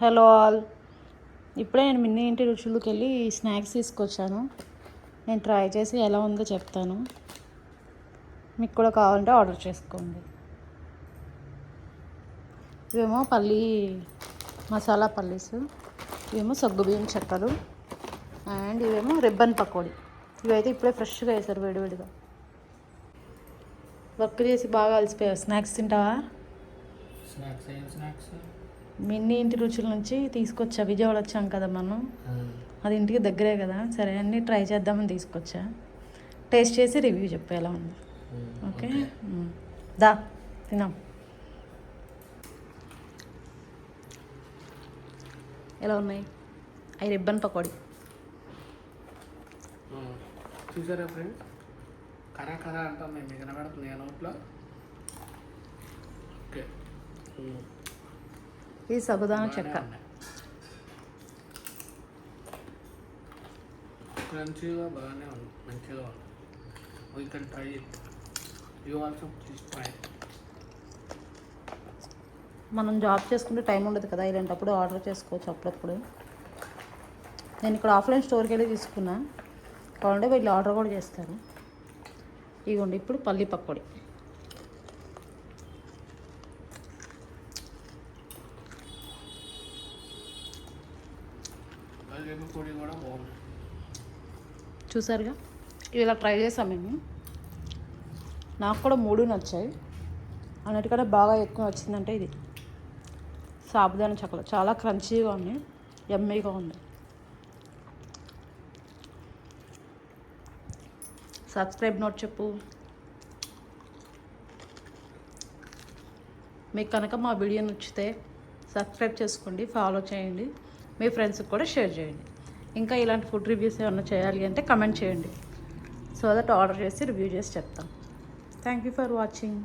Hello all. ఇప్పుడే నేను మిన్ని ఇంటి రుచులకు వెళ్ళి స్నాక్స్ తీసుకొచ్చాను. నేను ట్రై చేసి ఎలా ఉందో చెప్తాను. మీకు కూడా కావాలంటే ఆర్డర్ చేసుకోండి. ఇవేమో పల్లి మసాలా పల్లీస్ ఇవేమో సగ్గుబియ్యం చెక్కలు అండ్ ఇవేమో రిబ్బన్ పకోడీ. ఇవైతే ఇప్పుడే ఫ్రెష్గా వేశారు వేడివేడిగా. వర్క్ చేసి బాగా అలసిపోయావు. స్నాక్స్ తింటావా? Snacks snacks? మిన్ని ఇంటి రుచుల నుంచి తీసుకొచ్చా. విజయవాడ వచ్చాం కదా మనం. అది ఇంటికి దగ్గరే కదా. సరే అన్నీ ట్రై చేద్దామని తీసుకొచ్చా. టేస్ట్ చేసి రివ్యూ చెప్పు ఎలా ఉంది. ఓకే. దా తిన్నాం. ఎలా ఉన్నాయి? అవి రిబ్బన్ పకోడీ. చూసారా ఫ్రెండ్స్? కరా కరా అంటాం మేము. ఆ నోట్లో? ఓకే. ఇది సగుదాన చెక్క. క్రంచీగా బాగానే ఉంది మంచిగా ఉంది. Can try it you also please try మనం జాబ్ చేసుకుంటే టైం ఉండదు కదా ఇలాంటప్పుడు ఆర్డర్ చేసుకోవచ్చు అప్పుడప్పుడు. నేను ఇక్కడ ఆఫ్లైన్ స్టోర్కి వెళ్ళి తీసుకున్నా. కావాలంటే వీళ్ళు ఆర్డర్ కూడా చేస్తారు. ఇదిగోండి ఇప్పుడు పల్లి పకోడీ. చూసారుగా? ఇలా ట్రై చేసాం మేము. నాకు కూడా మూడు నచ్చాయి. అన్నిటికంటే బాగా ఎక్కువ నచ్చిందంటే ఇది. సాబుదానా చక్కలు చాలా క్రంచీగా ఉంది. ఎమ్మీగా ఉంది. సబ్స్క్రైబ్ నోట్ చెప్పు. మీకు కనుక మా వీడియో నచ్చితే సబ్స్క్రైబ్ చేసుకోండి ఫాలో చేయండి. మీ ఫ్రెండ్స్కి కూడా షేర్ చేయండి. ఇంకా ఇలాంటి ఫుడ్ రివ్యూస్ ఏమైనా చేయాలి అంటే కమెంట్ చేయండి. సో దట్ ఆర్డర్ చేసి రివ్యూ చేసి చెప్తాం. Thank you for watching.